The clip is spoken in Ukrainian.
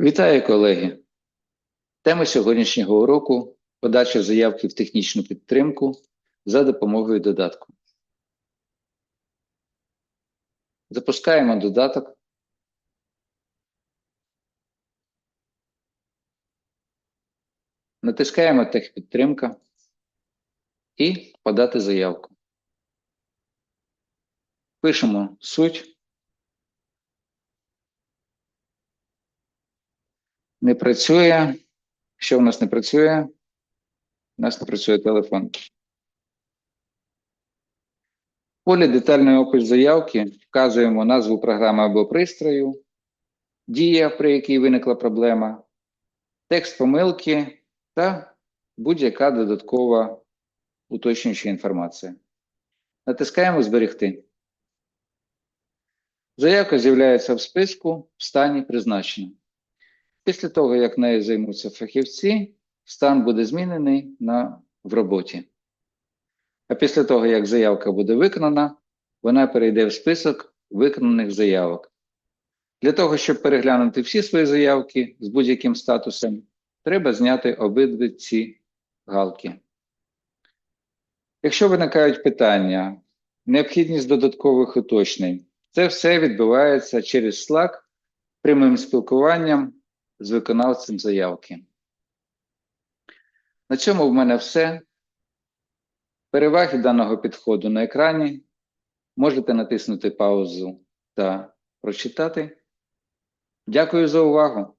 Вітаю, колеги! Тема сьогоднішнього уроку подача заявки в технічну підтримку за допомогою додатку. Запускаємо додаток. Натискаємо техпідтримка і подати заявку. Пишемо суть. Не працює. Що в нас не працює? У нас не працює телефон. В полі детальний опис заявки вказуємо назву програми або пристрою, дія, при якій виникла проблема, текст помилки та будь-яка додаткова уточнююча інформація. Натискаємо Зберегти. Заявка з'являється в списку в стані призначення. Після того, як нею займуться фахівці, стан буде змінений на в роботі. А після того, як заявка буде виконана, вона перейде в список виконаних заявок. Для того, щоб переглянути всі свої заявки з будь-яким статусом, треба зняти обидві ці галки. Якщо виникають питання, необхідність додаткових уточнень, це все відбувається через Slack прямим спілкуванням з виконавцем заявки. На цьому в мене все. Переваги даного підходу на екрані. Можете натиснути паузу та прочитати. Дякую за увагу!